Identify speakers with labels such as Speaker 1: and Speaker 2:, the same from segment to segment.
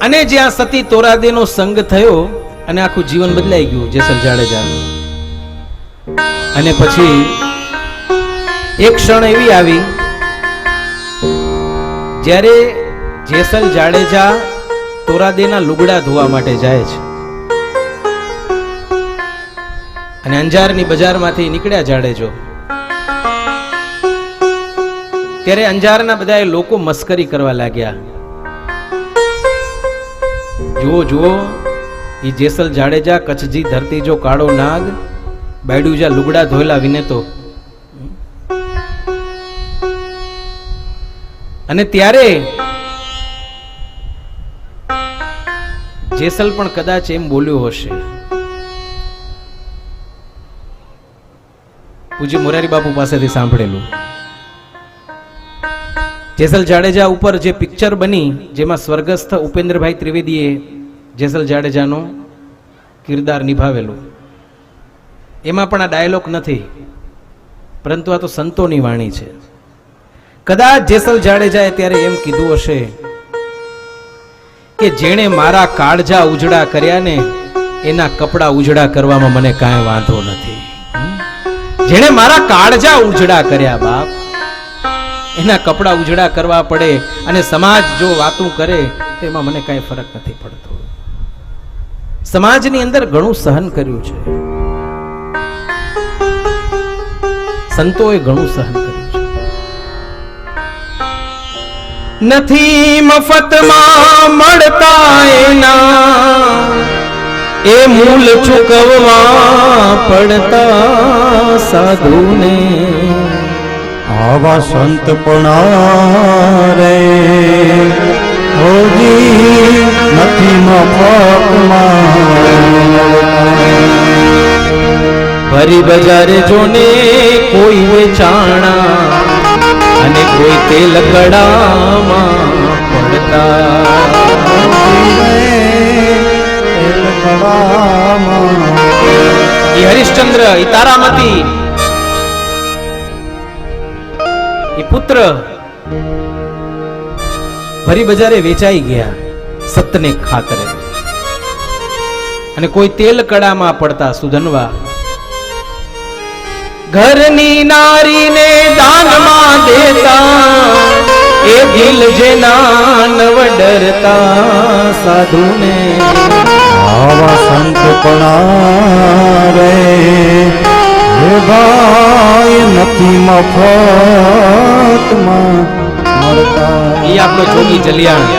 Speaker 1: અને જ્યાં સતી તોરાદેનો સંગ થયો અને આખું જીવન બદલાઈ ગયું જેસલ જાડેજાનું અને પછી એક ક્ષણ એવી આવી, જ્યારે જેસલ જાડેજા તોરાદેના લુગડા ધોવા માટે જાય છે. અને અંજારની બજારમાંથી નીકળ્યા જાડેજો. ત્યારે અંજારના બધા લોકો મસ્કરી કરવા લાગ્યા. જુઓ જુઓ એ જેસલ જાડેજા કચ્છજી ધરતી જો કાળો નાગ, બાયડું જા લુગડા ધોયલા વિને તો અને ત્યારે જેસલ પણ કદાચ એમ બોલ્યો હશે. પૂજ્ય મોરારી બાપુ પાસેથી સાંભળેલું. જેસલ જાડેજા ઉપર જે પિક્ચર બની, જેમાં સ્વર્ગસ્થ ઉપેન્દ્રભાઈ ત્રિવેદીએ જેસલ જાડેજાનો કિરદાર નિભાવેલું. એમાં પણ આ ડાયલોગ નથી, પરંતુ આ તો સંતોની વાણી છે. કદાચ જેસલ જાડેજાએ ત્યારે એમ કીધું હશે કે જેણે મારા કાળજા ઉજડા કર્યા ને એના કપડા ઉજડા કરવામાં મને કાંઈ વાંધો નથી. જેણે મારા કાળજા ઉજડા કર્યા બાપ એના કપડા ઉજળા કરવા પડે અને સમાજ જો વાતું કરે તો એમાં મને કાંઈ ફરક નથી પડતો. સમાજની અંદર ઘણું સહન કર્યું છે. સંતોએ ઘણું સહન કર્યું છે. નથી મફતમાં મળતા એના, એ મૂલ ચૂકવવા પડતા સાધુને.
Speaker 2: આવા સંત પણ રે. હોજી નથી મફતમાં.
Speaker 1: ભરી બજારે જોને કોઈ વેચાણા અને કોઈ તે લકડામાં પડતા. હરિશ્ચંદ્ર એ એ પુત્ર ભરી બજારે વેચાઈ ગયા સતને ખાતરે. અને કોઈ તેલ કડામાં પડતા સુધનવા, ઘરની નારીને દાનમાં દેતા, એ દિલ જેના નવ ડરતા સાધુને.
Speaker 2: આવા સંત પણ રે હે નથી મફતમાં મળતા.
Speaker 1: એ આપણો જોગી જલિયાણ.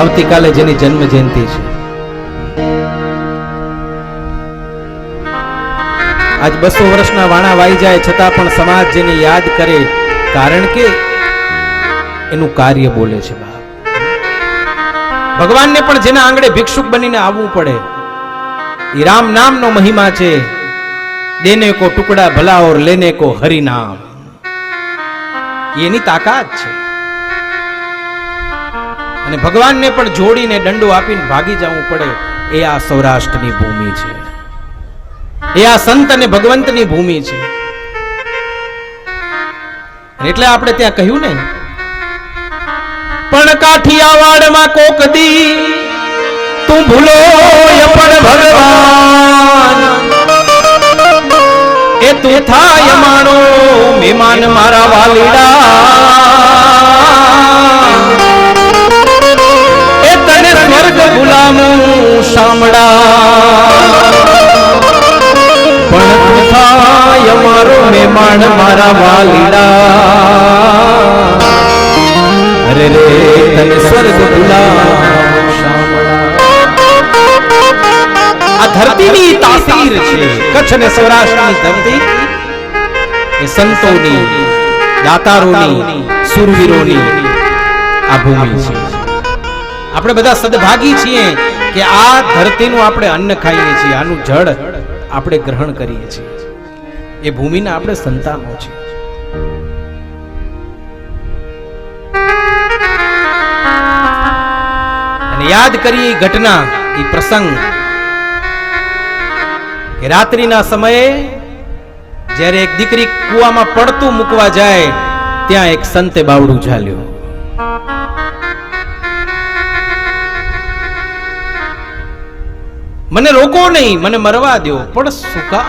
Speaker 1: આવતીકાલે જેની જન્મ જયંતિ છે. આજ બસો વર્ષના વાણા વાઈ જાય છતાં પણ સમાજ જેને યાદ કરે, કારણ કે એનું કાર્ય બોલે છે ભગવાનને પણ જેના આંગણે ભિક્ષુક બનીને આવવું પડે એ રામ નામનો મહિમા છે. દેને કો ટુકડા ભલા ઓર લેને કો હરિ નામ એની તાકાત છે. અને ભગવાનને પણ જોડીને દંડો આપીને ભાગી જવું પડે એ આ સૌરાષ્ટ્રની ભૂમિ છે. એ આ સંત અને ભગવંતની ભૂમિ છે. એટલે આપણે ત્યાં કહ્યું ને, પણ કાઠિયાવાડમાં કોક દી તું ભૂલો પણ ભગવાન. તું થાય માણો, મહેમાન મારા વાલીડા. એ તને સ્વર્ગ ગુલામું શામળા પણ થાય મારો મહેમાન મારા વાલીડા. અરે રે, તને સ્વર્ગ ભૂલામું આ ધરતીની તાસીર છે. કચ્છ અને સૌરાષ્ટ્રની ધરતી એ સંતોની દાતારોની સુરવીરોની આ ભૂમિ છે. આપણે બધા સદભાગી છીએ કે આ ધરતીનું આપણે અન્ન ખાઈએ છીએ આનું જળ આપણે ગ્રહણ કરીએ છીએ. એ ભૂમિના આપણે સંતાનો છીએ. અને યાદ કરીએ ઘટના એ પ્રસંગ કે રાત્રિના સમયે જ્યારે એક દીકરી કૂવામાં પડતું મૂકવા જાય, ત્યાં એક સંતે બાવડું ઝાલ્યું. મને રોકો નહીં, મને મરવા દો પણ સુકા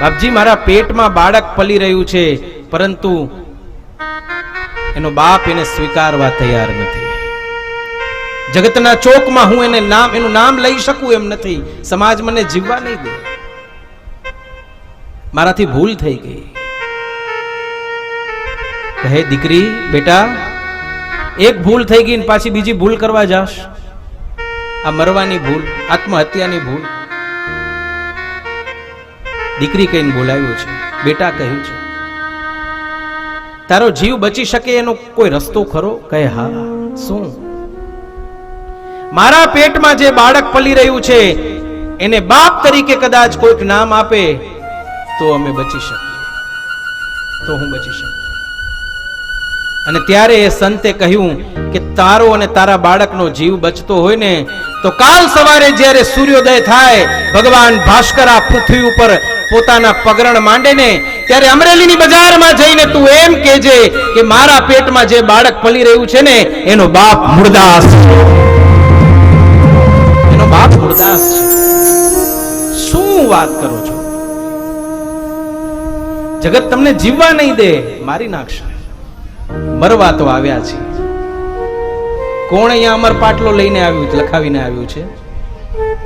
Speaker 1: બાપજી, મારા પેટમાં બાળક પલી રહ્યું છે, પરંતુ એનો બાપ એને સ્વીકારવા તૈયાર નથી. જગતના ચોકમાં હું એને નામ એનું નામ લઈ શકું એમ નથી. સમાજ મને જીવવા નહીં દે. મારાથી ભૂલ થઈ ગઈ. કહે, દીકરી, બેટા, એક ભૂલ થઈ ગઈ પાછી બીજી ભૂલ કરવા જાશ. આ મરવાની ભૂલ, આત્મહત્યાની ભૂલ. દીકરી કહીને બોલાવ્યો છે, બેટા, કહ્યું છે. તારો જીવ બચી શકે એનો કોઈ રસ્તો ખરો? કહે, હા. શું? મારા પેટમાં જે બાળક પલી રહ્યું છે, એને બાપ તરીકે કદાચ કોઈક નામ આપે, તો અમે બચી શકીએ. તો હું બચી શકું. અને ત્યારે એ સંતે કહ્યું કે તારો અને તારા બાળકનો જીવ બચતો હોય ને, તો કાલ સવારે જ્યારે સૂર્યોદય થાય, ભગવાન ભાસ્કર આ પૃથ્વી ઉપર પોતાના પગરણ માંડે ને, ત્યારે અમરેલીની બજારમાં જઈને તું એમ કેજે કે મારા પેટમાં જે બાળક પલી રહ્યું છે ને, એનો બાપ મુરદાસ બાપ મુરદાસ છે. શું વાત કરો છો? જગત તમને જીવવા નહીં દે, મારી નાખશે. મરવા તો આવ્યા છે કોણ અહીંયા અમર પાટલો લઈને આવ્યું લખાવીને આવ્યું છે?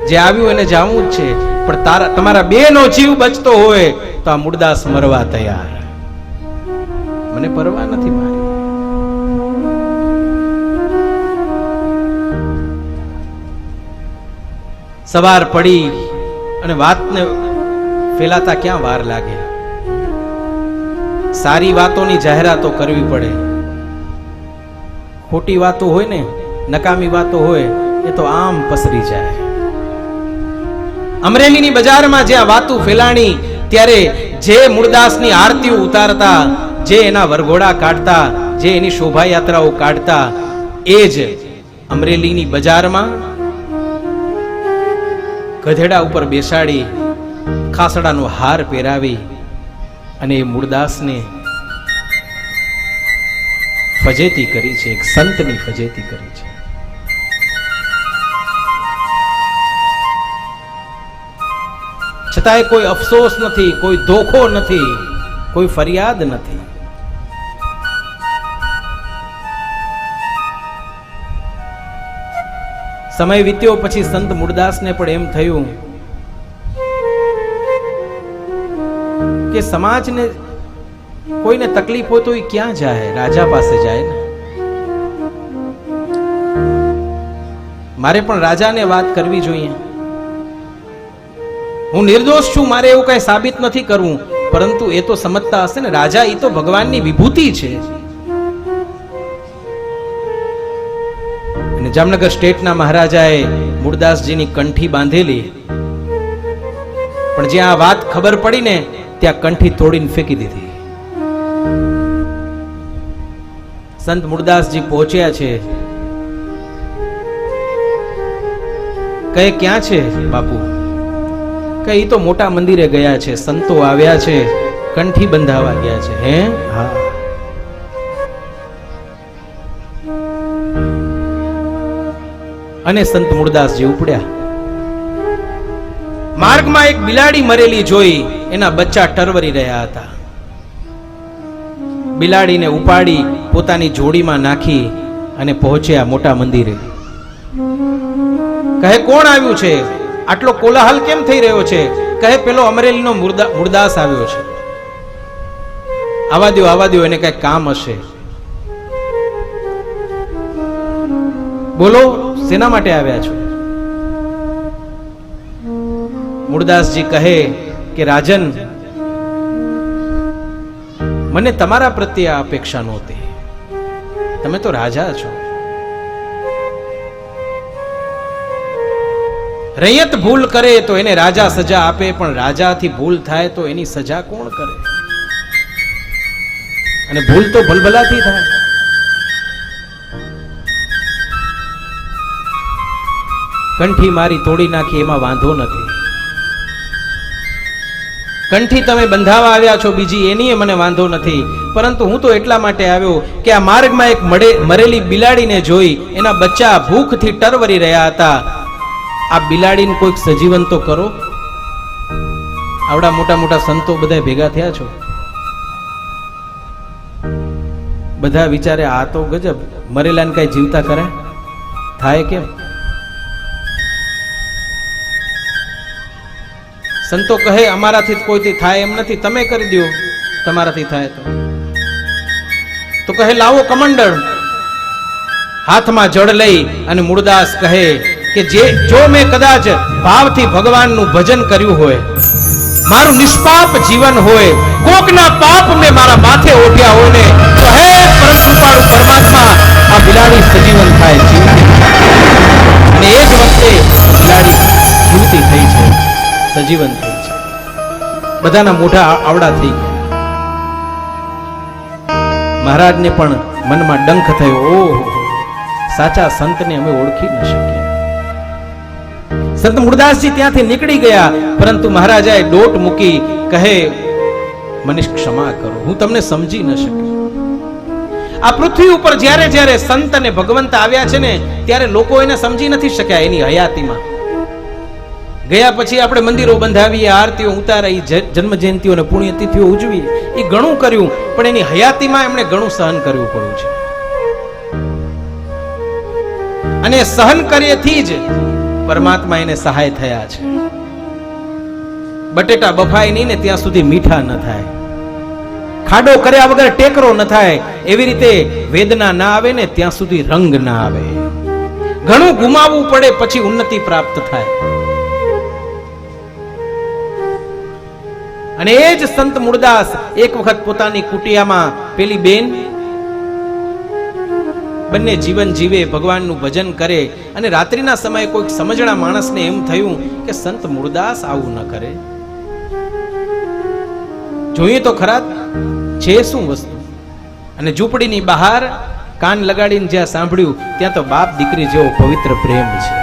Speaker 1: જે આવ્યું એને જાવું જ છે, પણ તારા તમારા બે નો જીવ બચતો હોય તો આ મુરદાસ મરવા તૈયાર. મને પરવા નથી સવાર પડી અને વાતને ફેલાતા ક્યાં વાર લાગે? સારી વાતોની જાહેરાતો કરવી પડે. ખોટી વાતો હોય ને, નકામી વાતો હોય, એ તો આમ પસરી જાય. અમરેલીની બજારમાં જ્યાં વાતું ફેલાણી, ત્યારે જે મૂળદાસની આરતીઓ ઉતારતા, જે એના વરઘોડા કાઢતા, જે એની શોભાયાત્રાઓ કાઢતા, એ જ અમરેલીની બજારમાં ગધેડા ઉપર બેસાડી ખાસડાનો હાર પહેરાવી અને એ મૂળદાસને ફજેતી કરી છે, એક સંતની ફજેતી કરી છે. છતાંય કોઈ અફસોસ નથી, કોઈ ધોખો નથી, કોઈ ફરિયાદ નથી. સમય વીત્યો પછી સંત મૂળદાસને પણ એમ થયું કે સમાજને કોઈને તકલીફ હોય તો એ ક્યાં જાય? રાજા પાસે જાય ને. મારે પણ રાજાને વાત કરવી જોઈએ. હું નિર્દોષ છું, મારે એવું કઈ સાબિત નથી કરવું. પરંતુ એ તો સમજતા હશે ને, રાજા એ તો ભગવાનની વિભૂતિ છે. અને જામનગર સ્ટેટના મહારાજાએ મૂળદાસજીની કંઠી બાંધેલી. પણ જ્યાં આ વાત ખબર પડી ને ત્યાં કંઠી તોડીને ફેંકી દીધી. સંત મૂળદાસજી પહોંચ્યા છે. કહે, ક્યાં છે બાપુ? કે એ તો મોટા મંદિરે ગયા છે. સંતો આવ્યા છે. કંઠી બંધાવા ગયા છે. હે? હા. અને સંત મૂળદાસજી ઉપડ્યા. માર્ગમાં એક બિલાડી મરેલી જોઈ એના બચ્ચા ટરવરી રહ્યા હતા. બિલાડીને ઉપાડી પોતાની જોડીમાં નાખી અને પહોંચ્યા મોટા મંદિરે. કહે, કોણ આવ્યું છે? આટલો કોલાહલ કેમ થઈ રહ્યો છે? કહે, પેલો અમરેલીનો મુર્દા, મુરદાસ આવ્યો છે. આવા દો આવા દો એને કઈ કામ હશે. બોલો શેના માટે આવ્યા છો? મૂળદાસજી કહે કે, રાજન, મને તમારા પ્રત્યે આ અપેક્ષા નહોતી. તમે તો રાજા છો. રૈયત ભૂલ કરે તો એને રાજા સજા આપે, પણ રાજાથી ભૂલ થાય તો એની સજા કોણ કરે? અને ભૂલ તો ભલભલાથી થાય. કંઠી મારી તોડી નાખી, એમાં વાંધો નથી. કંઠી તમે બંધાવા આવ્યા છો બીજી એનીય મને વાંધો નથી. પરંતુ હું તો એટલા માટે આવ્યો કે આ માર્ગમાં એક મળે મરેલી બિલાડીને જોઈ એના બચ્ચા ભૂખથી ટરવરી રહ્યા હતા. આ બિલાડીને કોઈક સજીવન તો કરો. આવડા મોટા મોટા સંતો બધા ભેગા થયા છો. બધા વિચારે, આ તો ગજબ. મરેલાને કઈ જીવતા કરે થાય કેમ? સંતો કહે, અમારાથી કોઈથી થાય એમ નથી. તમે કરી દો તમારાથી થાય તો. તો કહે, લાવો કમંડળ. હાથમાં જળ લઈ અને મૂળદાસ કહે કે, જે, જો મેં કદાચ ભાવથી ભગવાનનું ભજન કર્યું હોય, મારું નિષ્પાપ જીવન હોય, કોકના પાપ મેં મારા માથે ઓઢ્યા હોય ને, તો હે પરમ પરમાત્મા, આ બિલાડી સજીવન થાય જીવતી અને એ જ વખતે બિલાડી જીવતી થઈ છે. સજીવન થઈ છે. બધાના મોઢા આવડા થઈ ગયા. મહારાજને પણ મનમાં ડંખ થયો, ઓહો, સાચા સંતને અમે ઓળખી ન શક્યા સંત મુરદાસજી ત્યાંથી નીકળી ગયા, પરંતુ મહારાજાએ ડોટ મૂકી કહે મને ક્ષમા કરો, હું તમને સમજી ન શક્યો. આ પૃથ્વી ઉપર જ્યારે જ્યારે સંત અને ભગવંત આવ્યા છે ને, ત્યારે લોકો એને સમજી નથી શક્યા એની હયાતીમાં. ગયા પછી આપણે મંદિરો બંધાવીએ, આરતીઓ ઉતારાઈ જન્મ જયંતિઓ અને પુણ્યતિથિઓ ઉજવીએ. એ ઘણું કર્યું, પણ એની હયાતીમાં એમણે ઘણું સહન કરવું પડ્યું છે. અને સહન કરીએથી જ પરમાત્મા એને સહાય થયા છે. બટેટા બફાય નહીં ને ત્યાં સુધી મીઠા ન થાય. ખાડો કર્યા વગર ટેકરો ન થાય. એવી રીતે વેદના ના આવે ને ત્યાં સુધી રંગ ના આવે. ઘણું ગુમાવવું પડે, પછી ઉન્નતિ પ્રાપ્ત થાય. અને એ જ સંત મૂળદાસ એક વખત પોતાની કુટિયામાં પેલી બેન બંને જીવન જીવે, ભગવાનનું ભજન કરે અને રાત્રિના સમયે કોઈક સમજણા માણસને એમ થયું કે સંત મૂળદાસ આવું ન કરે. જોઈએ તો ખરા છે શું વસ્તુ? અને ઝૂંપડીની બહાર કાન લગાડીને જ્યાં સાંભળ્યું, ત્યાં તો બાપ દીકરી જેવો પવિત્ર પ્રેમ છે.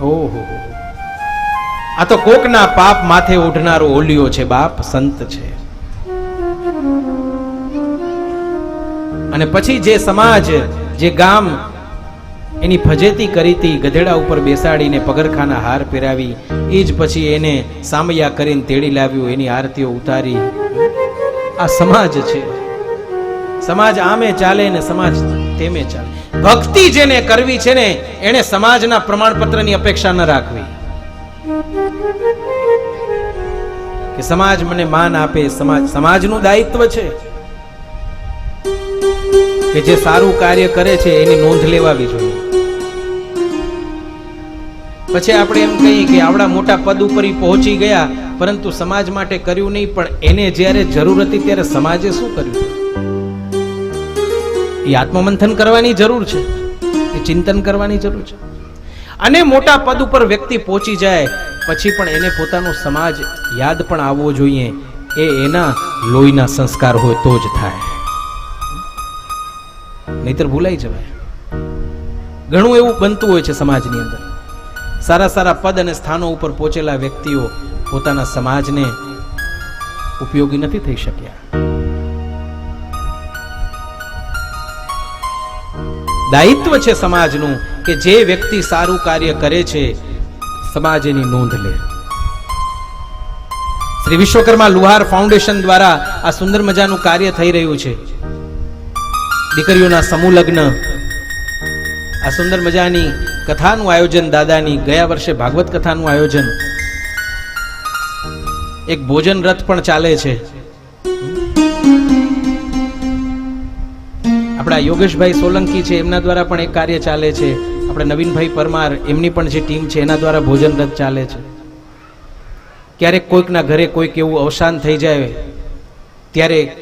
Speaker 1: ઓહો. આ તો કોકના પાપ માથે ઓઢનારો ઓલિયો છે બાપ, સંત છે. અને પછી જે સમાજ, જે ગામ, એની ફજેતી કરી હતી, ગધેડા ઉપર બેસાડીને પગરખાના હાર પહેરાવી એ જ પછી એને સામૈયા કરીને તેડી લાવ્યું, એની આરતીઓ ઉતારી. આ સમાજ છે. સમાજ આમે ચાલે ને સમાજ તેમે ચાલે. ભક્તિ જેને કરવી છે ને એને સમાજના પ્રમાણપત્રની અપેક્ષા ન રાખવી. કે સમાજ મને માન આપે, સમાજ સમાજનું દાયિત્વ છે કે જે સારું કાર્ય કરે છે એની નોંધ લેવાવી જોઈએ. પછી આપણે એમ કહીએ કે આવડા મોટા પદ ઉપર પહોંચી ગયા, પરંતુ સમાજ માટે કર્યું નહીં, પણ એને જ્યારે જરૂર હતી ત્યારે સમાજે શું કર્યું? એ આત્મમંથન કરવાની જરૂર છે, એ ચિંતન કરવાની જરૂર છે. અને મોટા પદ ઉપર વ્યક્તિ પહોંચી જાય, પછી પણ એને પોતાનો સમાજ યાદ પણ આવવો જોઈએ. એ એના લોહીના સંસ્કાર હોય તો જ થાય. નહીતર ભૂલાઈ જવાય. ઘણું એવું બનતું હોય છે સમાજની અંદર. સારા સારા પદ અને સ્થાનો ઉપર પહોંચેલા વ્યક્તિઓ પોતાના સમાજને ઉપયોગી નથી થઈ શક્યા. દાયિત્વ છે સમાજનું કે જે વ્યક્તિ સારું કાર્ય કરે છે સમાજ એની નોંધ લે. શ્રી વિશ્વકર્મા લુહાર ફાઉન્ડેશન દ્વારા આ સુંદર મજાનું કાર્ય થઈ રહ્યું છે. દીકરીઓના સમૂહ લગ્ન, આ સુંદર મજાની કથાનું આયોજન, દાદાની ગયા વર્ષે ભાગવત કથાનું આયોજન. એક ભોજન રથ પણ ચાલે છે. આપણા યોગેશભાઈ સોલંકી છે, એમના દ્વારા પણ એક કાર્ય ચાલે છે. આપણે નવીનભાઈ પરમાર, એમની પણ જે ટીમ છે, એના દ્વારા ભોજન રથ ચાલે છે. ક્યારેક કોઈકના ઘરે કોઈક એવું અવસાન થઈ જાય, ત્યારે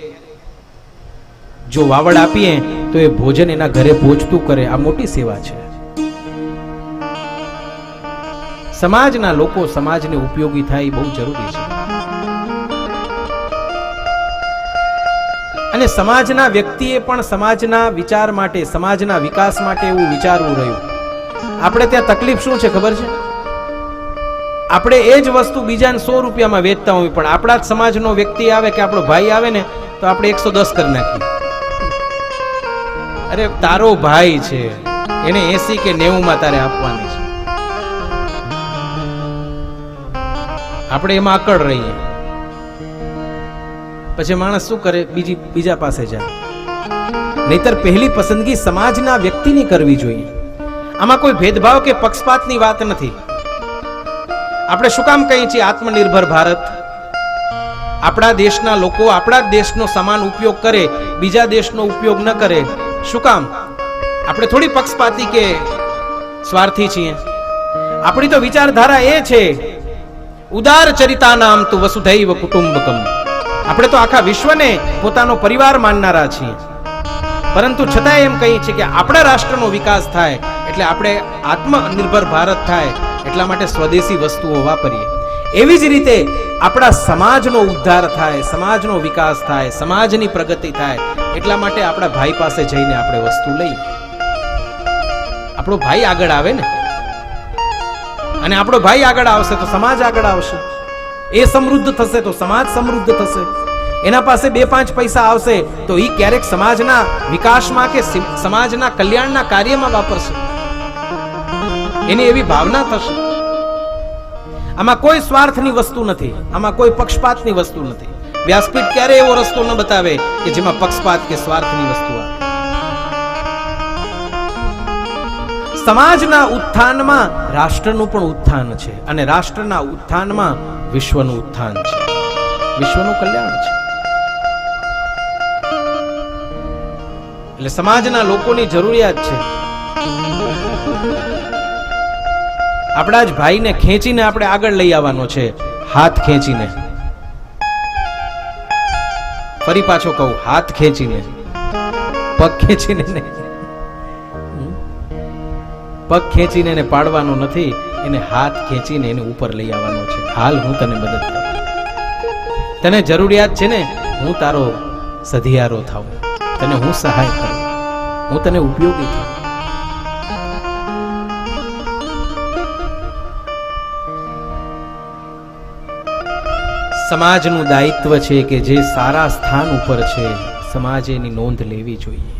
Speaker 1: જો વાવડ આપીએ, તો એ ભોજન એના ઘરે પહોંચતું કરે. આ મોટી સેવા છે. સમાજના લોકો સમાજને ઉપયોગી થાય એ બહુ જરૂરી છે. અને સમાજના વ્યક્તિએ પણ સમાજના વિચાર માટે, સમાજના વિકાસ માટે એવું વિચારવું રહ્યું. આપણે ત્યાં તકલીફ શું છે ખબર છે? આપણે એ જ વસ્તુ બીજાને સો રૂપિયામાં વેચતા હોય પણ આપણા જ સમાજનો વ્યક્તિ આવે કે આપણો ભાઈ આવે ને, તો આપણે એકસો દસ કરી નાખીએ. અરે, તારો ભાઈ છે. એને એસી કે નેવુંમાં તારે આપવાની છે. આપણે એમાં અકળ રહીએ. પછી માણસ શું કરે? બીજી, બીજા પાસે જાય. નહીતર પહેલી પસંદગી સમાજના વ્યક્તિની કરવી જોઈએ. આમાં કોઈ ભેદભાવ કે પક્ષપાતની વાત નથી. આપણે શું કામ કહીએ છીએ? આત્મનિર્ભર ભારત. આપણા દેશના લોકો આપણા દેશનો સમાન ઉપયોગ કરે, બીજા દેશનો ઉપયોગ ન કરે. શું કામ? આપણે થોડી પક્ષપાતી કે સ્વાર્થી છીએ? આપણી તો વિચારધારા એ છે. ઉદાર ચરિતા નામ તું વસુધૈવ કુટુંબકમ. આપણે તો આખા વિશ્વને પોતાનો પરિવાર માનનારા છીએ. પરંતુ છતાંય એમ કહીએ છીએ કે આપણા રાષ્ટ્રનો વિકાસ થાય, એટલે આપણે આત્મનિર્ભર ભારત થાય, એટલા માટે સ્વદેશી વસ્તુઓ વાપરીએ. એવી જ રીતે આપણા સમાજનો ઉદ્ધાર થાય, સમાજનો વિકાસ થાય, સમાજની પ્રગતિ થાય, એટલા માટે આપણા ભાઈ પાસે જઈને આપણે વસ્તુ લઈએ. આપણો ભાઈ આગળ આવે ને? અને આપણો ભાઈ આગળ આવશે તો સમાજ આગળ આવશે. એ સમૃદ્ધ થશે તો સમાજ સમૃદ્ધ થશે. એના પાસે બે પાંચ પૈસા આવશે તો એ ક્યારેક સમાજના વિકાસમાં કે સમાજના કલ્યાણના કાર્યમાં વાપરશે. એની એવી ભાવના થશે. આમાં કોઈ સ્વાર્થની વસ્તુ નથી, આમાં કોઈ પક્ષપાતની વસ્તુ નથી. વ્યાસપીઠ ક્યારે એવો રસ્તો ન બતાવે કે જેમાં પક્ષપાત કે સ્વાર્થની વસ્તુ આવે. સમાજના ઉત્થાનમાં રાષ્ટ્રનું પણ ઉત્થાન છે અને રાષ્ટ્રના ઉત્થાનમાં વિશ્વનું ઉત્થાન છે. વિશ્વનું કલ્યાણ છે. એટલે સમાજના લોકોની જરૂરિયાત છે. આપણા જ ભાઈને ખેંચીને આપણે આગળ લઈ આવવાનો છે. હાથ ખેંચીને. ફરી પાછો કહું, હાથ ખેંચીને. પગ ખેંચીને પગ ખેંચીને એને પાડવાનો નથી, એને હાથ ખેંચીને એને ઉપર લઈ આવવાનો છે. હાલ હું તને મદદ કરું. તને જરૂરિયાત છે ને, હું તારો સધિયારો થાઉં. તને હું સહાય કરું. હું તને ઉપયોગી થાઉં. સમાજનું દાયિત્વ છે કે જે સારા સ્થાન ઉપર છે સમાજે એની નોંધ લેવી જોઈએ.